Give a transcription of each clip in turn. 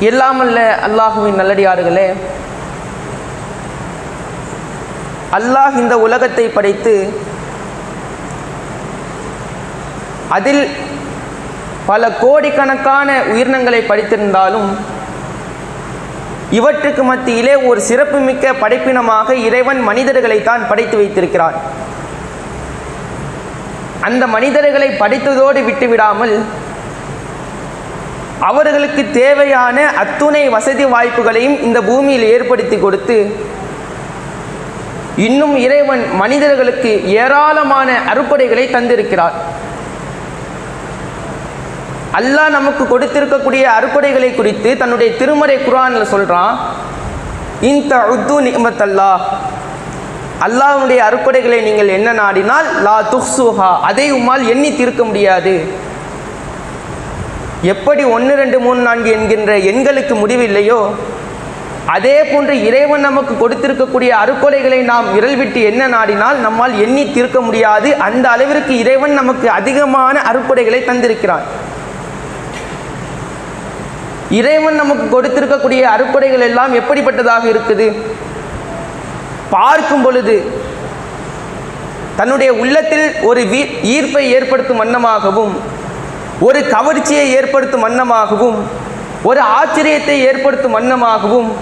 எல்லாமல்ல அல்லாஹுவின் நல்லடியார்களே. அல்லாஹ் இந்த உலகத்தை படைத்து அதில் பல கோடிக்கணக்கான உயிரினங்களை படித்திருந்தாலும் இவற்றுக்கு மத்தியிலே ஒரு சிறப்புமிக்க படைப்பினமாக இறைவன் மனிதர்களை தான் படைத்து வைத்திருக்கிறான் அந்த மனிதர்களை படித்ததோடு விட்டுவிடாமல் அவர்களுக்கு தேவையான அத்துணை வசதி வாய்ப்புகளையும் இந்த பூமியில் ஏற்படுத்தி கொடுத்து இன்னும் இறைவன் மனிதர்களுக்கு ஏராளமான அறுப்படைகளை தந்திருக்கிறார். அல்லாஹ் நமக்கு கொடுத்திருக்கக்கூடிய அறுப்படைகளை குறித்து தன்னுடைய திருமறை குரானில் சொல்கிறான் இந்த உத்து நிமத் அல்லாஹ் அறுப்படைகளை நீங்கள் என்ன நாடினால் லா துஹ்சுஹா அதை உம்மால் எண்ணி தீர்க்க முடியாது. எப்படி ஒன்று ரெண்டு மூணு நான்கு என்கின்ற எண்களுக்கு முடிவில்லையோ அதே போன்று இறைவன் நமக்கு கொடுத்திருக்கக்கூடிய அறுக்கொலைகளை நாம் விரல் விட்டு என்ன நாடினால் நம்மால் எண்ணி தீர்க்க முடியாது. அந்த அளவிற்கு இறைவன் நமக்கு அதிகமான அறுப்படைகளை தந்திருக்கிறான். இறைவன் நமக்கு கொடுத்திருக்கக்கூடிய அறுப்படைகள் எல்லாம் எப்படிப்பட்டதாக இருக்குது? பார்க்கும் பொழுது தன்னுடைய உள்ளத்தில் ஒரு ஈர்ப்பை ஏற்படுத்தும் வண்ணமாகவும் ஒரு கவர்ச்சியை ஏற்படுத்தும் வண்ணமாகவும் ஒரு ஆச்சரியத்தை ஏற்படுத்தும் வண்ணமாகவும்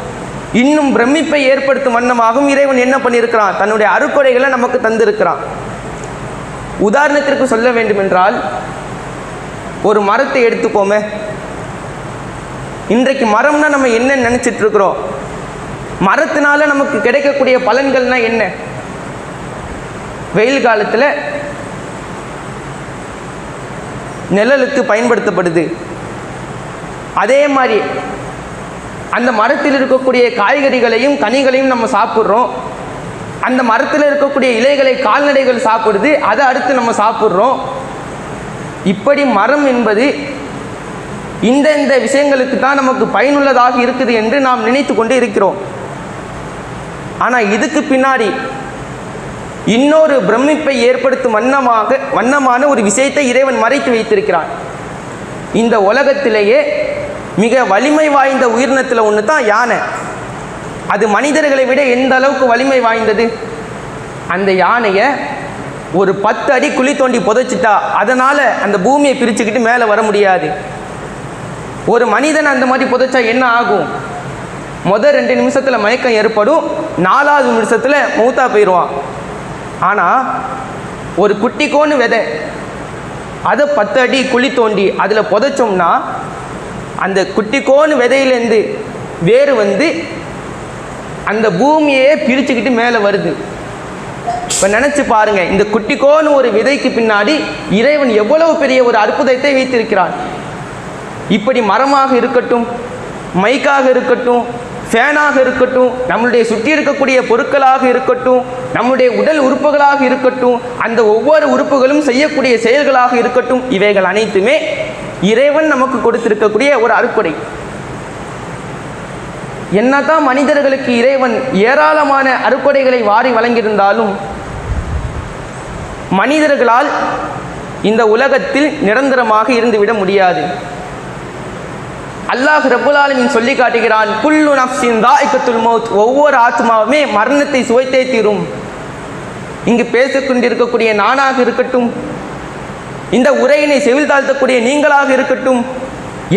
இன்னும் பிரமிப்பை ஏற்படுத்தும் வண்ணமாகவும் இறைவன் என்ன பண்ணியிருக்கிறான்? தன்னுடைய அறுக்குறைகளை நமக்கு தந்திருக்கிறான். உதாரணத்திற்கு சொல்ல வேண்டுமென்றால் ஒரு மரத்தை எடுத்துக்கோமே. இன்றைக்கு மரம்னா நம்ம என்ன நினைச்சிட்டு இருக்கிறோம் மரத்தினால நமக்கு கிடைக்கக்கூடிய பலன்கள்னா என்ன? வெயில் காலத்தில் நிழலுக்கு பயன்படுத்தப்படுது. அதே மாதிரி அந்த மரத்தில் இருக்கக்கூடிய காய்கறிகளையும் கனிகளையும் நம்ம சாப்பிட்றோம். அந்த மரத்தில் இருக்கக்கூடிய இலைகளை கால்நடைகள் சாப்பிடுது அதை அடுத்து நம்ம சாப்பிட்றோம். இப்படி மரம் என்பது இந்த இந்த விஷயங்களுக்கு தான் நமக்கு பயனுள்ளதாக இருக்குது என்று நாம் நினைத்து கொண்டு இருக்கிறோம். ஆனால் இதுக்கு பின்னாடி இன்னொரு பிரமிப்பை ஏற்படுத்தும் வண்ணமாக வண்ணமான ஒரு விஷயத்தை இறைவன் மறைத்து வைத்திருக்கிறான். இந்த உலகத்திலேயே மிக வலிமை வாய்ந்த உயிரினத்தில் ஒன்று தான் யானை. அது மனிதர்களை விட எந்த அளவுக்கு வலிமை வாய்ந்தது? அந்த யானையை ஒரு பத்து அடி குழி தோண்டி புதைச்சிட்டா அதனால் அந்த பூமியை பிரிச்சுக்கிட்டு மேலே வர முடியாது. ஒரு மனிதன் அந்த மாதிரி புதைச்சா என்ன ஆகும்? முதல் ரெண்டு நிமிஷத்தில் மயக்கம் ஏற்படும் நாலாவது நிமிஷத்தில் மூத்தா போயிடுவான். ஆனால் ஒரு குட்டிக்கோன்னு விதை அதை பத்து அடி குழி தோண்டி அதில் புதைச்சோம்னா அந்த குட்டிக்கோன்னு விதையிலேருந்து வேறு வந்து அந்த பூமியே பிரிச்சுக்கிட்டு மேலே வருது. இப்போ நினச்சி பாருங்க இந்த குட்டிக்கோன்னு ஒரு விதைக்கு பின்னாடி இறைவன் எவ்வளவு பெரிய ஒரு அற்புதத்தை வைத்திருக்கிறான். இப்படி மரமாக இருக்கட்டும் மைக்காக இருக்கட்டும் ஃபேனாக இருக்கட்டும் நம்மளுடைய சுற்றி இருக்கக்கூடிய பொருட்களாக இருக்கட்டும் நம்முடைய உடல் உறுப்புகளாக இருக்கட்டும் அந்த ஒவ்வொரு உறுப்புகளும் செய்யக்கூடிய செயல்களாக இருக்கட்டும் இவைகள் அனைத்துமே இறைவன் நமக்கு கொடுத்திருக்கக்கூடிய ஒரு அறுப்படை. என்னதான் மனிதர்களுக்கு இறைவன் ஏராளமான அறுப்படைகளை வாரி வழங்கியிருந்தாலும் மனிதர்களால் இந்த உலகத்தில் நிரந்தரமாக இருந்துவிட முடியாது. அல்லாஹ் ரப்புல் சொல்லி காட்டுகிறான் குல்லு நப்சின் தாய்க்கத்துல் மௌத். ஒவ்வொரு ஆத்மாவுமே மரணத்தை சுவைத்தே தீரும். இங்கு பேசிக்கொண்டிருக்கக்கூடிய நானாக இருக்கட்டும் இந்த உரையினை செவில் தாழ்த்தக்கூடிய நீங்களாக இருக்கட்டும்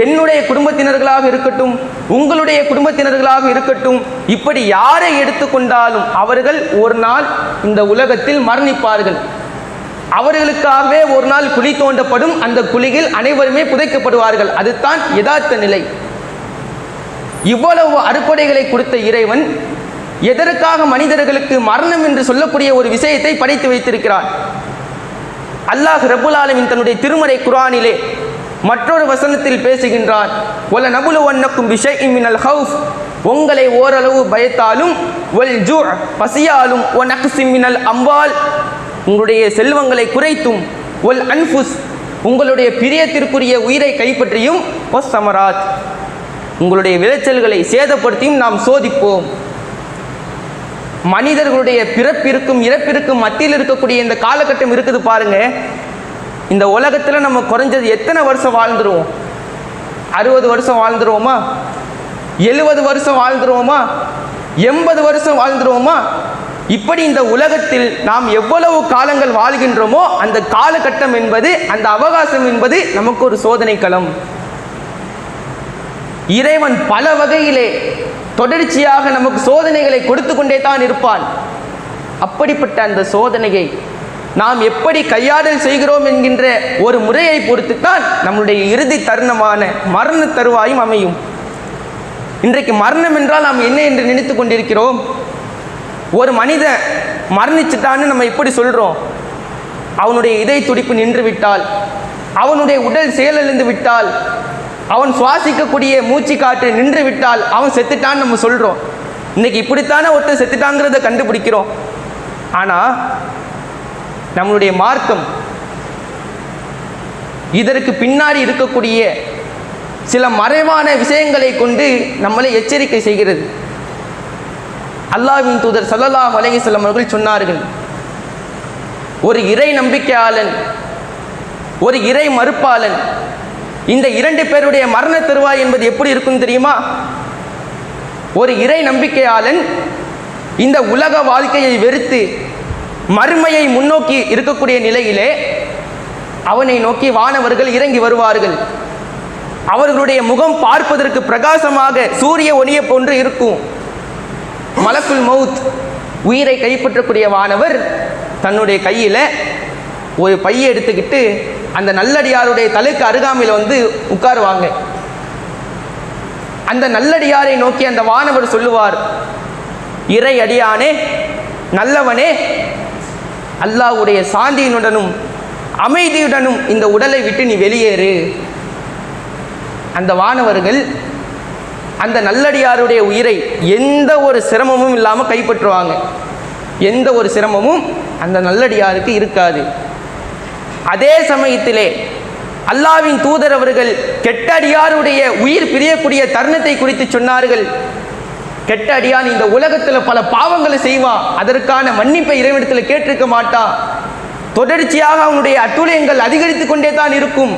என்னுடைய குடும்பத்தினர்களாக இருக்கட்டும் உங்களுடைய குடும்பத்தினர்களாக இருக்கட்டும் இப்படி யாரை எடுத்துக்கொண்டாலும் அவர்கள் ஒரு நாள் இந்த உலகத்தில் மரணிப்பார்கள். அவர்களுக்காகவே ஒரு நாள் குழி தோண்டப்படும். அந்த குழியில் அனைவருமே புதைக்கப்படுவார்கள். அதுதான் யதார்த்த நிலை. இவ்வளவு அறுப்படைகளை கொடுத்த இறைவன் எதற்காக மனிதர்களுக்கு மரணம் என்று சொல்லக்கூடிய ஒரு விஷயத்தை படைத்து வைத்திருக்கிறான்? அல்லாஹ் ரபுல் ஆலமின் தன்னுடைய திருமறை குரானிலே மற்றொரு வசனத்தில் பேசுகின்றான். ஒல நபுலு வண்ணக்கும் விஷய் மினல் ஹவுஃப். உங்களை ஓரளவு பயத்தாலும் ஒல் ஜூ பசியாலும் ஒ நக்சிமினல் அம்பால் உங்களுடைய செல்வங்களை குறைத்தும் ஒல் அன்ஃபுஸ் உங்களுடைய பிரியத்திற்குரிய உயிரை கைப்பற்றியும் ஒஸ் சமராத். உங்களுடைய விளைச்சல்களை சேதப்படுத்தியும் நாம் சோதிப்போம். மனிதர்களுடைய பிறப்பிற்கும் இறப்பிற்கும் மத்தியில் இருக்கக்கூடிய இந்த காலகட்டம் இருக்குது பாருங்க. இந்த உலகத்தில் நம்ம குறைஞ்சது எத்தனை வருஷம் வாழ்ந்துருவோம்? அறுபது வருஷம் வாழ்ந்துருவோமா? எழுபது வருஷம் வாழ்ந்துருவோமா? எண்பது வருஷம் வாழ்ந்துருவோமா? இப்படி இந்த உலகத்தில் நாம் எவ்வளவு காலங்கள் வாழ்கின்றோமோ அந்த காலகட்டம் என்பது அந்த அவகாசம் என்பது நமக்கு ஒரு சோதனை களம். இறைவன் பல வகையிலே தொடர்ச்சியாக நமக்கு சோதனைகளை கொடுத்து கொண்டே தான் இருப்பான். அப்படிப்பட்ட அந்த சோதனையை நாம் எப்படி கையாடல் செய்கிறோம் என்கின்ற ஒரு முறையை பொறுத்துத்தான் நம்முடைய இறுதி தருணமான மரண தருவாயும் அமையும். இன்றைக்கு மரணம் என்றால் நாம் என்ன என்று நினைத்து கொண்டிருக்கிறோம்? ஒரு மனிதன் மரணிச்சிட்டான்னு நம்ம எப்படி சொல்கிறோம் அவனுடைய இதய துடிப்பு நின்று விட்டால் அவனுடைய உடல் செயலிழந்து விட்டால் அவன் சுவாசிக்கக்கூடிய மூச்சு காற்று நின்று விட்டால் அவன் செத்துட்டான்னு நம்ம சொல்கிறோம் இன்னைக்கு இப்படித்தானே ஒருத்தர் செத்துட்டாங்கிறத கண்டுபிடிக்கிறோம். ஆனால் நம்மளுடைய மார்க்கம் இதற்கு பின்னாடி இருக்கக்கூடிய சில மறைவான விஷயங்களை கொண்டு நம்மளை எச்சரிக்கை செய்கிறது. அல்லாவின் தூதர் சல்லல்லாஹ் அலஹி செல்லம் அவர்கள் சொன்னார்கள் ஒரு இறை நம்பிக்கையாளன் ஒரு இறை மறுப்பாளன் இந்த இரண்டு பேருடைய மரண தருவாய் என்பது எப்படி இருக்கும் தெரியுமா? ஒரு இறை நம்பிக்கையாளன் இந்த உலக வாழ்க்கையை வெறுத்து மறுமையை முன்னோக்கி இருக்கக்கூடிய நிலையிலே அவனை நோக்கி வானவர்கள் இறங்கி வருவார்கள். அவர்களுடைய முகம் பார்ப்பதற்கு பிரகாசமாக சூரிய ஒளியை போன்று இருக்கும். மலக்குள் மவுத் உயிரை கைப்பற்றக்கூடிய வானவர் தன்னுடைய கையில் ஒரு பையை எடுத்துக்கிட்டு அந்த நல்லடியாருடைய தலைக்கு அருகாமையில் வந்து உட்காருவாங்க. அந்த நல்லடியாரை நோக்கி அந்த வானவர் சொல்லுவார் இறை அடியானே நல்லவனே அல்லாஹ்வுடைய சாந்தியினுடனும் அமைதியுடனும் இந்த உடலை விட்டு நீ வெளியேறு. அந்த வானவர்கள் அந்த நல்லடியாருடைய உயிரை எந்த ஒரு சிரமமும் இல்லாமல் கைப்பற்றுவாங்க. எந்த ஒரு சிரமமும் அந்த நல்லடியாருக்கு இருக்காது. அதே சமயத்திலே அல்லாவின் தூதர் அவர்கள் கெட்ட அடியாருடைய உயிர் பிரியக்கூடிய தருணத்தை குறித்து சொன்னார்கள். கெட்ட அடியான் இந்த உலகத்தில் பல பாவங்களை செய்வான் அதற்கான மன்னிப்பை இறைவனிடத்தில் கேட்டிருக்க மாட்டான் தொடர்ச்சியாக அவனுடைய அட்டுழியங்கள் அதிகரித்து கொண்டே தான் இருக்கும்.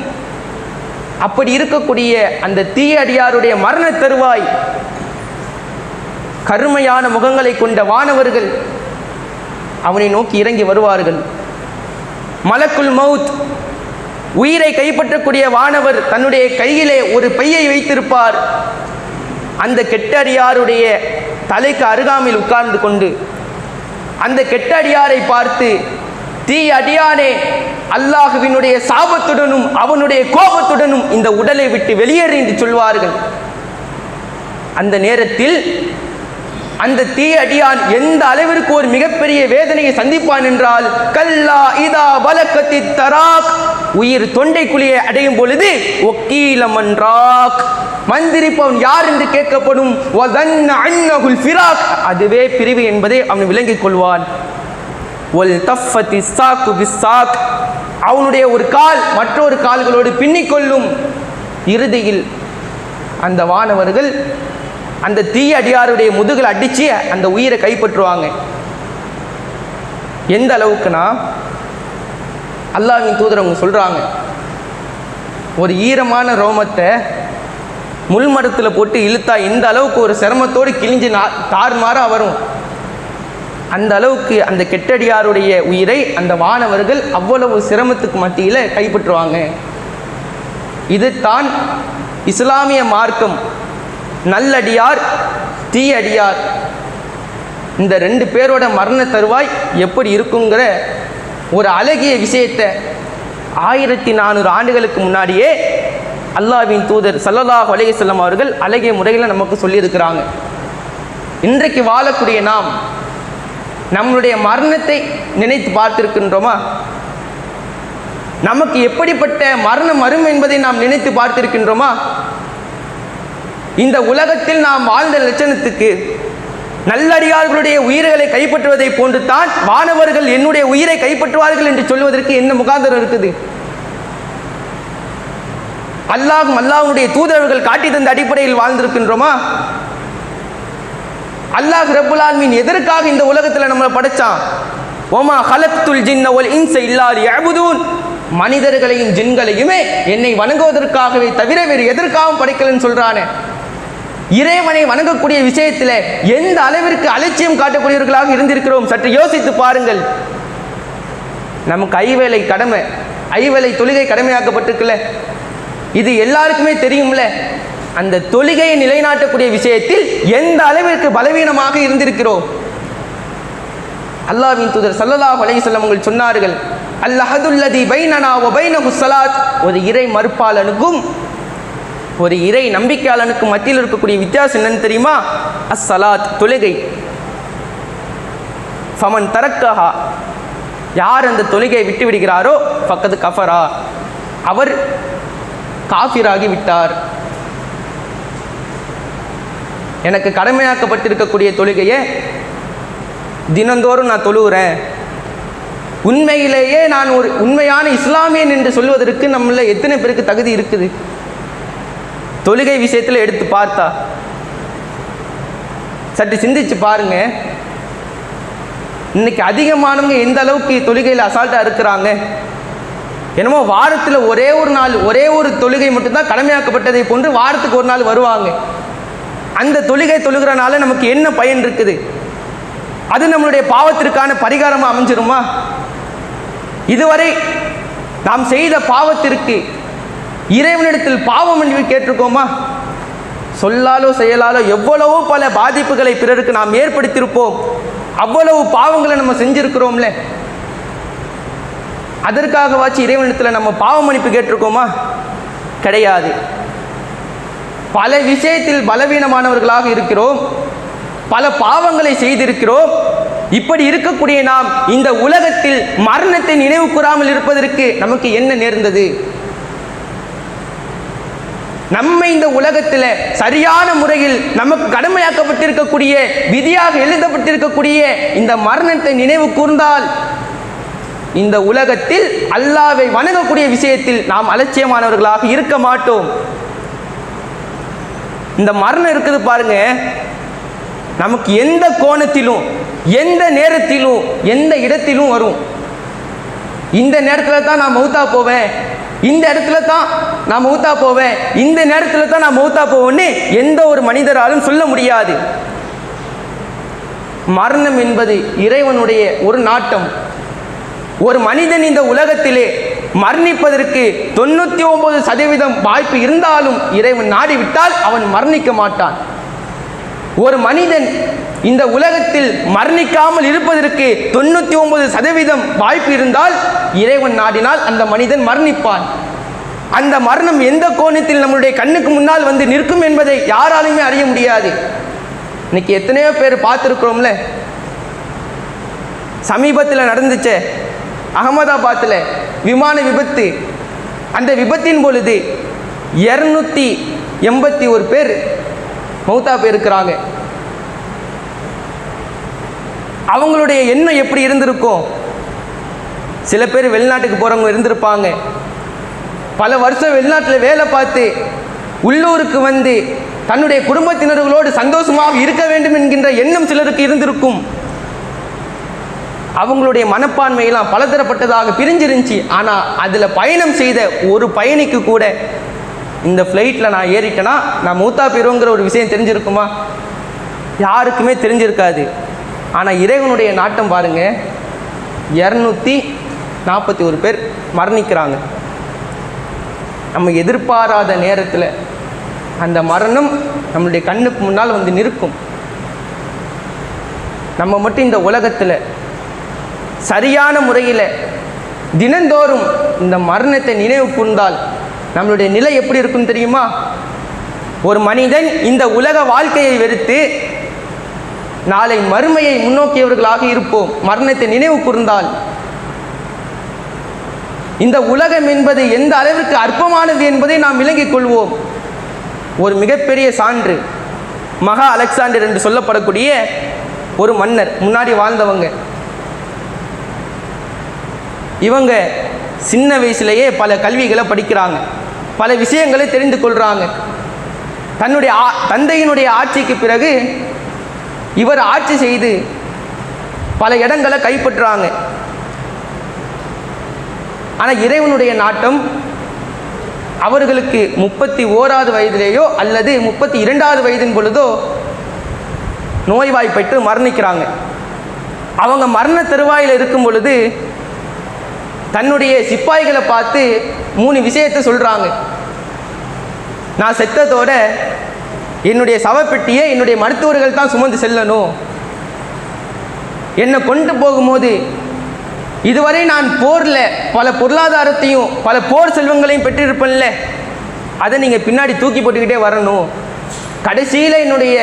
அப்படி இருக்கக்கூடிய அந்த தீய அடியாருடைய மரண தருவாய் கருமையான முகங்களை கொண்ட வானவர்கள் அவனை நோக்கி இறங்கி வருவார்கள். மலக்குல் மவுத் உயிரை கைப்பற்றக்கூடிய வானவர் தன்னுடைய கையிலே ஒரு பையை வைத்திருப்பார். அந்த கெட்டடியாருடைய தலைக்கு அருகாமையில் உட்கார்ந்து கொண்டு அந்த கெட்டடியாரை பார்த்து தீ அடியானே அல்லாஹுவினுடைய சாபத்துடனும் அவனுடைய கோபத்துடனும் இந்த உடலை விட்டு வெளியேறு என்று சொல்வார்கள். அந்த நேரத்தில் அந்த தீ அடியான் எந்த அளவிற்கு ஒரு மிகப்பெரிய வேதனையை சந்திப்பான் என்றால் கல்லா இதா வலக்கத்தி தராக் உயிர் தொண்டைக்குழியை அடையும் பொழுது ஒக்கீலமன்றாக் மந்திரிப்பவன் யார் என்று கேட்கப்படும் அன்னகுல் அதுவே பிரிவு என்பதை அவன் விளங்கிக் கொள்வான். அவனுடைய ஒரு கால் மற்றொரு கால்களோடு பின்னிக்கொள்ளும் இறுதியில் அந்த வானவர்கள் அந்த தீய அடியாருடைய முதுகில் அடித்து அந்த உயிரை கைப்பற்றுவாங்க. எந்த அளவுக்குனா அல்லாவின் தூதர் அவங்க சொல்கிறாங்க ஒரு ஈரமான ரோமத்தை முள்மரத்தில் போட்டு இழுத்தா எந்த அளவுக்கு ஒரு சிரமத்தோடு கிழிஞ்சு நா தாறுமாறாக வரும். அந்த அளவுக்கு அந்த கெட்டடியாருடைய உயிரை அந்த வானவர்கள் அவ்வளவு சிரமத்துக்கு மத்தியில் கைப்பற்றுவாங்க. இதுதான் இஸ்லாமிய மார்க்கம். நல்லடியார் தீயடியார். இந்த ரெண்டு பேரோட மரண தருவாய் எப்படி இருக்குங்கிற ஒரு அழகிய விஷயத்தை ஆயிரத்தி நானூறு ஆண்டுகளுக்கு முன்னாடியே அல்லாஹ்வின் தூதர் சல்லல்லாஹ் அலைய செல்லம் அவர்கள் அழகிய முறையில் நமக்கு சொல்லியிருக்கிறாங்க. இன்றைக்கு வாழக்கூடிய நாம் நம்மளுடைய மரணத்தை நினைத்து பார்த்திருக்கின்றோமா? நமக்கு எப்படிப்பட்ட மரணம் வரும் என்பதை நாம் நினைத்து பார்த்திருக்கின்றோமா? இந்த உலகத்தில் நாம் வாழ்ந்த லட்சணத்துக்கு நல்லடியார்களுடைய உயிர்களை கைப்பற்றுவதை போன்று தான் மாணவர்கள் என்னுடைய உயிரை கைப்பற்றுவார்கள் என்று சொல்வதற்கு என்ன முகாந்திரம் இருக்குது? அல்லாஹும் அல்லாஹனுடைய தூதர்கள் காட்டி தந்த அடிப்படையில் வாழ்ந்திருக்கின்றோமா? அல்லாஹ் ரப்புல் ஆலமீன் எதற்காக இந்த உலகத்தில் நம்மளை படைச்சான்? ஓமா ஹலத்துல் ஜின்ன ஒல் இன்ச இல்லாது அபுதூன் மனிதர்களையும் ஜின்களையுமே என்னை வணங்குவதற்காகவே தவிர வேறு எதற்காகவும் படைக்கலன்னு சொல்கிறானே இறைவனை வணங்கக்கூடிய விஷயத்தில் எந்த அளவிற்கு அலட்சியம் காட்டக்கூடியவர்களாக இருந்திருக்கிறோம்? சற்று யோசித்து பாருங்கள். நமக்கு ஐவேளை கடமை ஐவேளை தொழுகை கடமையாக்கப்பட்டிருக்குல்ல. இது எல்லாருக்குமே தெரியும்ல. அந்த தொழுகையை நிலைநாட்டக்கூடிய விஷயத்தில் எந்த அளவிற்கு பலவீனமாக இருந்திருக்கிறோம்? அல்லாஹ்வின் தூதர் சல்லல்லா அலைஹி வஸல்லம் சொன்னார்கள் அல்லஹதுல்லதி பைனனா வ பைனஹு ஒரு இறை மறுப்பாளனுக்கும் ஒரு இறை நம்பிக்கையாளனுக்கும் மத்தியில் இருக்கக்கூடிய வித்தியாசம் என்னன்னு தெரியுமா? அஸ்ஸலாத் தொழுகை. ஃபமன் தரக்கஹா. யார் அந்த தொழுகையை விட்டு விடுகிறாரோ பக்கத்து கஃபரா. அவர் காஃபிராகி விட்டார் எனக்கு கடமையாக்கப்பட்டிருக்கக்கூடிய தொழுகையை தினந்தோறும் நான் தொழுகிறேன் உண்மையிலேயே நான் ஒரு உண்மையான இஸ்லாமியன் என்று சொல்வதற்கு நம்மள எத்தனை பேருக்கு தகுதி இருக்குது? தொழுகை விஷயத்தில் எடுத்து பார்த்தா. சற்று சிந்திச்சு பாருங்க. இன்னைக்கு அதிகமானவங்க எந்த அளவுக்கு தொழுகையில் அசால்ட்டாக இருக்கிறாங்க? என்னமோ வாரத்தில் ஒரே ஒரு நாள் ஒரே ஒரு தொழுகை மட்டும்தான் கடமையாக்கப்பட்டதை போன்று வாரத்துக்கு ஒரு நாள் வருவாங்க. அந்த தொழுகை தொழுகிறனால நமக்கு என்ன பயன் இருக்குது? அது நம்மளுடைய பாவத்திற்கான பரிகாரமாக அமைஞ்சிருமா? இதுவரை நாம் செய்த பாவத்திற்கு இறைவனிடத்தில் பாவம் மன்னிப்பு கேட்டிருக்கோமா? சொல்லாலோ செயலாலோ எவ்வளவோ பல பாதிப்புகளை பிறருக்கு நாம் ஏற்படுத்தியிருப்போம். அவ்வளவு பாவங்களை நம்ம செஞ்சிருக்கிறோம்ல. அதற்காகவாச்சும் இறைவனிடத்தில் நம்ம பாவ மன்னிப்பு கேட்டிருக்கோமா? கிடையாது. பல விஷயத்தில் பலவீனமானவர்களாக இருக்கிறோம். பல பாவங்களை செய்திருக்கிறோம். இப்படி இருக்கக்கூடிய நாம் இந்த உலகத்தில் மரணத்தை நினைவு கூறாமல் இருப்பதற்கு நமக்கு என்ன நேர்ந்தது? நம்ம இந்த உலகத்தில் சரியான முறையில் நமக்கு கடமையாக்கப்பட்டிருக்கக்கூடிய விதியாக எழுதப்பட்டிருக்கக்கூடிய இந்த மரணத்தை நினைவு கூர்ந்தால் இந்த உலகத்தில் அல்லாவை வணங்கக்கூடிய விஷயத்தில் நாம் அலட்சியமானவர்களாக இருக்க மாட்டோம். இந்த மரணம் இருக்குது பாருங்க. நமக்கு எந்த கோணத்திலும் எந்த நேரத்திலும் எந்த இடத்திலும் வரும். இந்த நேரத்தில் தான் நான் மௌத்தா போவேன். இந்த இடத்துல தான் நான் மௌத்தா போவேன். இந்த நேரத்தில் தான் நான் மௌத்தா போவேன்னு எந்த ஒரு மனிதராலும் சொல்ல முடியாது. மரணம் என்பது இறைவனுடைய ஒரு நாட்டம். ஒரு மனிதன் இந்த உலகத்திலே மரணிப்பதற்கு தொண்ணூற்றி ஒன்பது சதவீதம் வாய்ப்பு இருந்தாலும் இறைவன் நாடிவிட்டால் அவன் மரணிக்க மாட்டான். ஒரு மனிதன் இந்த உலகத்தில் மரணிக்காமல் இருப்பதற்கு தொண்ணூற்றி ஒன்பது சதவீதம் வாய்ப்பு இருந்தால் இறைவன் நாடினால் அந்த மனிதன் மரணிப்பான். அந்த மரணம் எந்த கோணத்தில் நம்மளுடைய கண்ணுக்கு முன்னால் வந்து நிற்கும் என்பதை யாராலுமே அறிய முடியாது. இன்னைக்கு எத்தனையோ பேர் பார்த்துருக்குறோம்ல? சமீபத்தில் நடந்துச்சே அகமதாபாத்தில் விமான விபத்து. அந்த விபத்தின் பொழுது இரநூத்தி எண்பத்தி ஒரு பேர் மௌத்தா போயிருக்கிறாங்க அவங்களுடைய எண்ணம் எப்படி இருந்திருக்கும் சில பேர் வெளிநாட்டுக்கு போகிறவங்க இருந்திருப்பாங்க. பல வருஷம் வெளிநாட்டில் வேலை பார்த்து உள்ளூருக்கு வந்து தன்னுடைய குடும்பத்தினர்களோடு சந்தோஷமாக இருக்க வேண்டும் என்கின்ற எண்ணம் சிலருக்கு இருந்திருக்கும். அவங்களுடைய மனப்பான்மையெல்லாம் பலதரப்பட்டதாக பிரிஞ்சிருந்துச்சு. ஆனால் அதில் பயணம் செய்த ஒரு பயணிக்கு கூட இந்த ஃப்ளைட்டில் நான் ஏறிட்டேன்னா நான் மூத்தா போயிருங்கிற ஒரு விஷயம் தெரிஞ்சிருக்குமா? யாருக்குமே தெரிஞ்சிருக்காது. ஆனால் இறைவனுடைய நாட்டம் பாருங்க. இரநூத்தி நாற்பத்தி ஒரு பேர் மரணிக்கிறாங்க. நம்ம எதிர்பாராத நேரத்தில் அந்த மரணம் நம்மளுடைய கண்ணுக்கு முன்னால் வந்து நிற்கும். நம்ம மட்டும் இந்த உலகத்தில் சரியான முறையில் தினந்தோறும் இந்த மரணத்தை நினைவு கூர்ந்தால் நம்மளுடைய நிலை எப்படி இருக்கும் தெரியுமா? ஒரு மனிதன் இந்த உலக வாழ்க்கையை வெறுத்து நாளை மறுமையை முன்னோக்கியவர்களாக இருப்போம். மரணத்தை நினைவு கூர்ந்தால் இந்த உலகம் என்பது எந்த அளவிற்கு அற்பமானது என்பதை நாம் விளங்கிக் கொள்வோம். ஒரு மிகப்பெரிய சான்று மகா அலெக்சாண்டர் என்று சொல்லப்படக்கூடிய ஒரு மன்னர் முன்னாடி வாழ்ந்தவங்க. இவங்க சின்ன வயசுலேயே பல கல்விகளை படிக்கிறாங்க. பல விஷயங்களை தெரிந்து கொள்கிறாங்க தன்னுடைய ஆ தந்தையினுடைய ஆட்சிக்கு பிறகு இவர் ஆட்சி செய்து பல இடங்களை கைப்பற்றுறாங்க ஆனால் இறைவனுடைய நாட்டம் அவர்களுக்கு முப்பத்தி ஓராவது வயதிலேயோ அல்லது முப்பத்தி இரண்டாவது வயதின் பொழுதோ நோய்வாய்ப்பட்டு மரணிக்கிறாங்க. அவங்க மரண தருவாயில் இருக்கும் பொழுது தன்னுடைய சிப்பாய்களை பார்த்து மூணு விஷயத்தை சொல்கிறாங்க நான் செத்ததோட என்னுடைய சவப்பெட்டியை என்னுடைய மருத்துவர்கள் தான் சுமந்து செல்லணும். என்னை கொண்டு போகும்போது இதுவரை நான் போரில் பல பொருளாதாரத்தையும் பல போர் செல்வங்களையும் பெற்றிருப்பேன்ல. அதை நீங்கள் பின்னாடி தூக்கி போட்டுக்கிட்டே வரணும். கடைசியில் என்னுடைய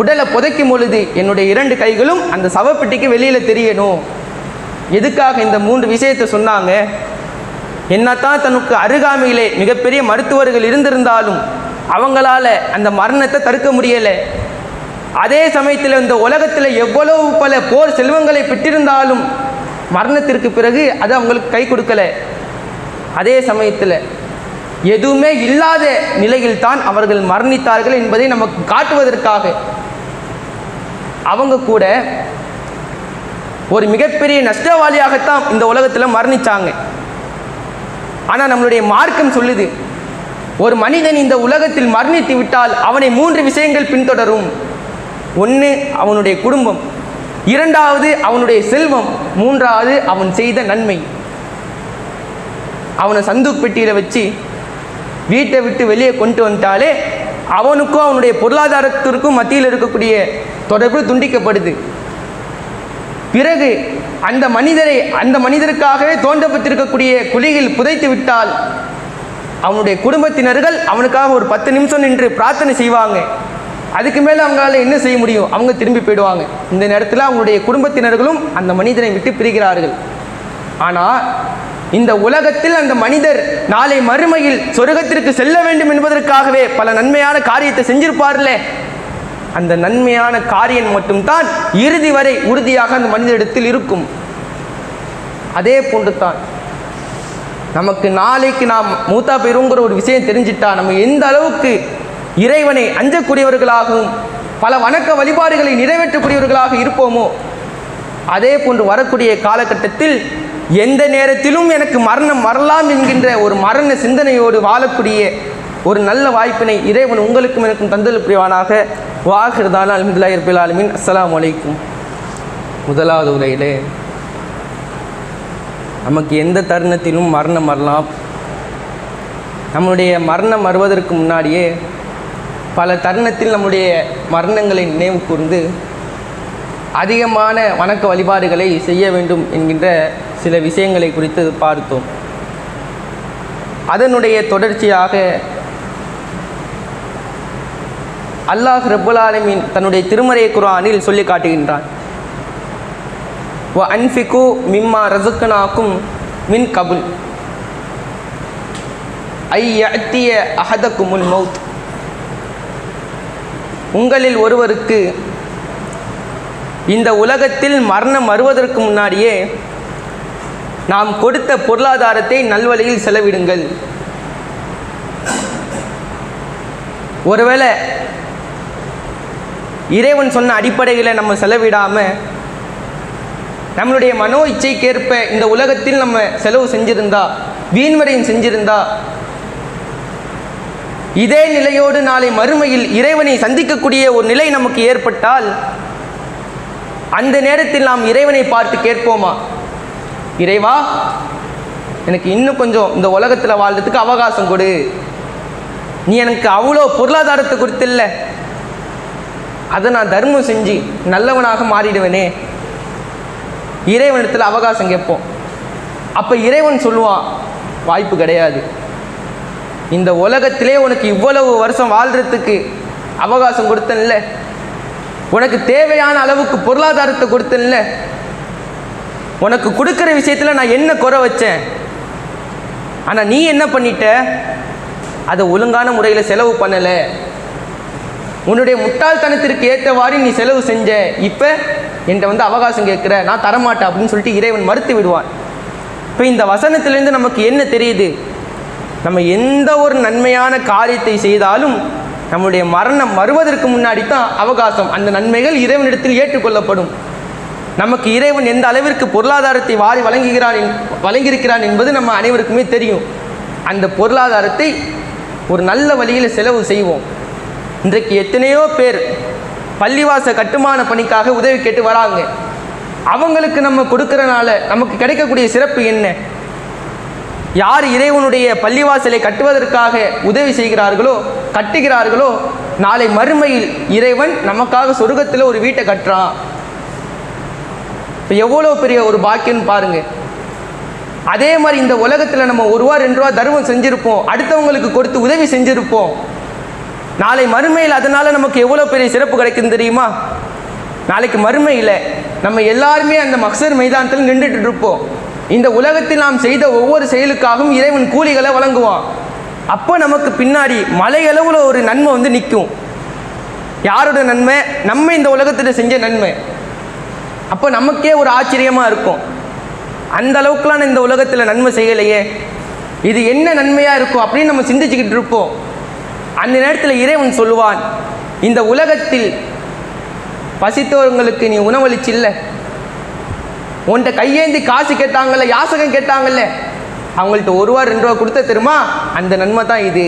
உடலை புதைக்கும் பொழுது என்னுடைய இரண்டு கைகளும் அந்த சவப்பெட்டிக்கு வெளியில் தெரியணும். எதுக்காக இந்த மூன்று விஷயத்தை சொன்னாங்க? என்னத்தான் தனக்கு அருகாமையிலே மிகப்பெரிய மருத்துவர்கள் இருந்திருந்தாலும் அவங்களால அந்த மரணத்தை தடுக்க முடியலை. அதே சமயத்தில் இந்த உலகத்தில் எவ்வளவு பல போர் செல்வங்களை பெற்றிருந்தாலும் மரணத்திற்கு பிறகு அது அவங்களுக்கு கை கொடுக்கலை. அதே சமயத்தில் எதுவுமே இல்லாத நிலையில் தான் அவர்கள் மரணித்தார்கள் என்பதை நமக்கு காட்டுவதற்காக. அவங்க கூட ஒரு மிகப்பெரிய நஷ்டவாளியாகத்தான் இந்த உலகத்தில் மரணித்தாங்க ஆனால் நம்மளுடைய மார்க்கம் சொல்லுது ஒரு மனிதன் இந்த உலகத்தில் மரணித்து விட்டால் அவனை மூன்று விஷயங்கள் பின்தொடரும். ஒன்று அவனுடைய குடும்பம். இரண்டாவது அவனுடைய செல்வம். மூன்றாவது அவன் செய்த நன்மை. அவனை சந்தூக் பெட்டியில் வச்சு வீட்டை விட்டு வெளியே கொண்டு வந்துட்டாலே அவனுக்கும் அவனுடைய பொருளாதாரத்திற்கும் மத்தியில் இருக்கக்கூடிய தொடர்பு துண்டிக்கப்படுது. பிறகு அந்த மனிதரை அந்த மனிதருக்காகவே தோண்டப்பட்டிருக்கக்கூடிய குழியில் புதைத்து விட்டால் அவனுடைய குடும்பத்தினர்கள் அவனுக்காக ஒரு பத்து நிமிஷம் நின்று பிரார்த்தனை செய்வாங்க. அதுக்கு மேலே அவங்களால என்ன செய்ய முடியும்? அவங்க திரும்பி போயிடுவாங்க. இந்த நேரத்தில் அவங்களுடைய குடும்பத்தினர்களும் அந்த மனிதனை விட்டு பிரிகிறார்கள். ஆனால் இந்த உலகத்தில் அந்த மனிதர் நாளை மறுமையில் சொர்க்கத்திற்கு செல்ல வேண்டும் என்பதற்காகவே பல நன்மையான காரியத்தை செஞ்சிருப்பார்லே? அந்த நன்மையான காரியம் மட்டும்தான் இறுதி வரை உறுதியாக அந்த மனிதனிடத்தில் இருக்கும். அதே போன்று தான் நமக்கு நாளைக்கு நாம் மூத்தா பெறுங்கிற ஒரு விஷயம் தெரிஞ்சிட்டா நம்ம எந்த அளவுக்கு இறைவனை அஞ்சக்கூடியவர்களாகவும் பல வணக்க வழிபாடுகளை நிறைவேற்றக்கூடியவர்களாக இருப்போமோ அதே போன்று வரக்கூடிய காலகட்டத்தில் எந்த நேரத்திலும் எனக்கு மரணம் வரலாம் என்கின்ற ஒரு மரண சிந்தனையோடு வாழக்கூடிய ஒரு நல்ல வாய்ப்பினை இறைவன் உங்களுக்கும் எனக்கும் தந்தல் புரிவானாக. வாகிருதான அலமதுல்லா இருப்பில் ஆலமின். அஸ்லாம் வலைக்கும் முதலாவது உரையிலே நமக்கு எந்த தருணத்திலும் மரணம் வரலாம். நம்முடைய மரணம் வருவதற்கு முன்னாடியே பல தருணத்தில் நம்முடைய மரணங்களை நினைவு கூர்ந்து அதிகமான வணக்க வழிபாடுகளை செய்ய வேண்டும் என்கின்ற சில விஷயங்களை குறித்து பார்த்தோம். அதனுடைய தொடர்ச்சியாக அல்லாஹ் ரப்புல் தன்னுடைய திருமறை குர்ஆனில் சொல்லி காட்டுகின்றான். வ அன்ஃபிகு மிம்மா ரசுக்கனாக்கும் மின் கபுல். ஐ யஅத்திய அஹதக்குமுல் மவுத் உங்களில் ஒருவருக்கு இந்த உலகத்தில் மரணம் வருவதற்கு முன்னாடியே நாம் கொடுத்த பொருளாதாரத்தை நல்வழியில் செலவிடுங்கள். ஒருவேளை இறைவன் சொன்ன அடிப்படையில் நம்ம செலவிடாமல் நம்மளுடைய மனோ இச்சைக்கேற்ப இந்த உலகத்தில் நம்ம செலவு செஞ்சிருந்தா வீண்வரையும் செஞ்சிருந்தா இதே நிலையோடு நாளை மறுமையில் இறைவனை சந்திக்கக்கூடிய ஒரு நிலை நமக்கு ஏற்பட்டால் அந்த நேரத்தில் நாம் இறைவனை பார்த்து கேட்போமா? இறைவா எனக்கு இன்னும் கொஞ்சம் இந்த உலகத்தில் வாழ்றதுக்கு அவகாசம் கொடு. நீ எனக்கு அவ்வளோ பொருளாதாரத்தை கொடுத்தில்ல. அதை நான் தர்மம் செஞ்சு நல்லவனாக மாறிடுவேனே. இறைவனிடத்தில் அவகாசம் கேட்போம். அப்போ இறைவன் சொல்லுவான் வாய்ப்பு கிடையாது. இந்த உலகத்திலே உனக்கு இவ்வளவு வருஷம் வாழ்கிறதுக்கு அவகாசம் கொடுத்தேன்ல. உனக்கு தேவையான அளவுக்கு பொருளாதாரத்தை கொடுத்தேன்ல. உனக்கு கொடுக்குற விஷயத்தில் நான் என்ன குறை வச்சேன்? ஆனால் நீ என்ன பண்ணிட்ட? அதை ஒழுங்கான முறையில் செலவு பண்ணலை. உன்னுடைய முட்டாள்தனத்திற்கு ஏற்றவாறு நீ செலவு செஞ்ச இப்போ என்கிட்ட வந்து அவகாசம் கேட்குற நான் தரமாட்டேன் அப்படின்னு சொல்லிட்டு இறைவன் மறுத்து விடுவான். இப்போ இந்த வசனத்திலேருந்து நமக்கு என்ன தெரியுது? நம்ம எந்த ஒரு நன்மையான காரியத்தை செய்தாலும் நம்முடைய மரணம் வருவதற்கு முன்னாடி தான் அவகாசம். அந்த நன்மைகள் இறைவனிடத்தில் ஏற்றுக்கொள்ளப்படும். நமக்கு இறைவன் எந்த அளவிற்கு பொருளாதாரத்தை வாரி வழங்குகிறான் வழங்கியிருக்கிறான் என்பது நம்ம அனைவருக்குமே தெரியும். அந்த பொருளாதாரத்தை ஒரு நல்ல வழியில் செலவு செய்வோம். இன்றைக்கு எத்தனையோ பேர் பள்ளிவாச கட்டுமான பணிக்காக உதவி கேட்டு வராங்க. அவங்களுக்கு நம்ம கொடுக்கறனால நமக்கு கிடைக்கக்கூடிய சிறப்பு என்ன? யார் இறைவனுடைய பள்ளிவாசலை கட்டுவதற்காக உதவி செய்கிறார்களோ கட்டுகிறார்களோ நாளை மறுமையில் இறைவன் நமக்காக சொர்க்கத்தில் ஒரு வீட்டை கட்டுறான். இப்போ எவ்வளோ பெரிய ஒரு பாக்கியம்னு பாருங்க. அதே மாதிரி இந்த உலகத்தில் நம்ம ஒரு ரூபா ரெண்டு ரூபா தர்மம் செஞ்சுருப்போம். அடுத்தவங்களுக்கு கொடுத்து உதவி செஞ்சுருப்போம். நாளை மறுமையில் அதனால் நமக்கு எவ்வளோ பெரிய சிறப்பு கிடைக்கும் தெரியுமா? நாளைக்கு மறுமையில் நம்ம எல்லாருமே அந்த மக்சர் மைதானத்தில் நின்றுட்டு இருப்போம். இந்த உலகத்தில் நாம் செய்த ஒவ்வொரு செயலுக்காகவும் இறைவன் கூலிகளை வழங்குவான். அப்போ நமக்கு பின்னாடி மலையளவில் ஒரு நன்மை வந்து நிற்கும். யாரோட நன்மை? நம்ம இந்த உலகத்தில் செஞ்ச நன்மை. அப்போ நமக்கே ஒரு ஆச்சரியமாக இருக்கும். அந்த அளவுக்குலாம் நான் இந்த உலகத்தில் நன்மை செய்யலையே. இது என்ன நன்மையாக இருக்கும் அப்படின்னு நம்ம சிந்திச்சுக்கிட்டு இருப்போம். அந்த நேரத்தில் இறைவன் சொல்லுவான் இந்த உலகத்தில் பசித்தவங்களுக்கு நீ உணவளிச்சில்ல. உன்கிட்ட கையேந்தி காசு கேட்டாங்கல்ல யாசகம் கேட்டாங்கல்ல அவங்கள்ட்ட ஒரு ரூபா ரெண்டு ரூபா கொடுத்த தெரியுமா? அந்த நன்மை தான் இது.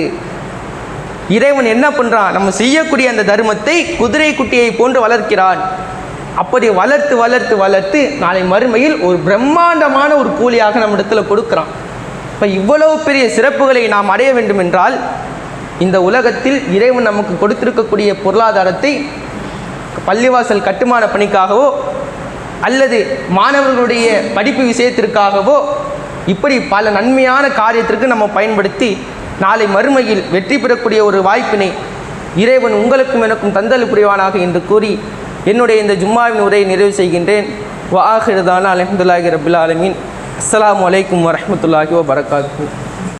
இறைவன் என்ன பண்ணுறான் நம்ம செய்யக்கூடிய அந்த தர்மத்தை குதிரை குட்டியை போன்று வளர்க்கிறான். அப்படி வளர்த்து வளர்த்து வளர்த்து நாளை மறுமையில் ஒரு பிரம்மாண்டமான ஒரு கூலியாக நம்ம இடத்துல கொடுக்குறான். இப்போ இவ்வளவு பெரிய சிறப்புகளை நாம் அடைய வேண்டும் என்றால் இந்த உலகத்தில் இறைவன் நமக்கு கொடுத்திருக்கக்கூடிய பொருளாதாரத்தை பள்ளிவாசல் கட்டுமான பணிக்காகவோ அல்லது மாணவர்களுடைய படிப்பு விஷயத்திற்காகவோ இப்படி பல நன்மையான காரியத்திற்கு நம்ம பயன்படுத்தி நாளை மறுமையில் வெற்றி பெறக்கூடிய ஒரு வாய்ப்பினை இறைவன் உங்களுக்கும் எனக்கும் தந்தல் புரிவானாக என்று கூறி என்னுடைய இந்த ஜும்மாவின் உரையை நிறைவு செய்கின்றேன். வாஹிருதான அலமதுல்லாஹி ரபுல் ஆலமீன். அஸ்ஸலாமு அலைக்கும் வரஹ்மத்துல்லாஹி வபரகாத்துஹு.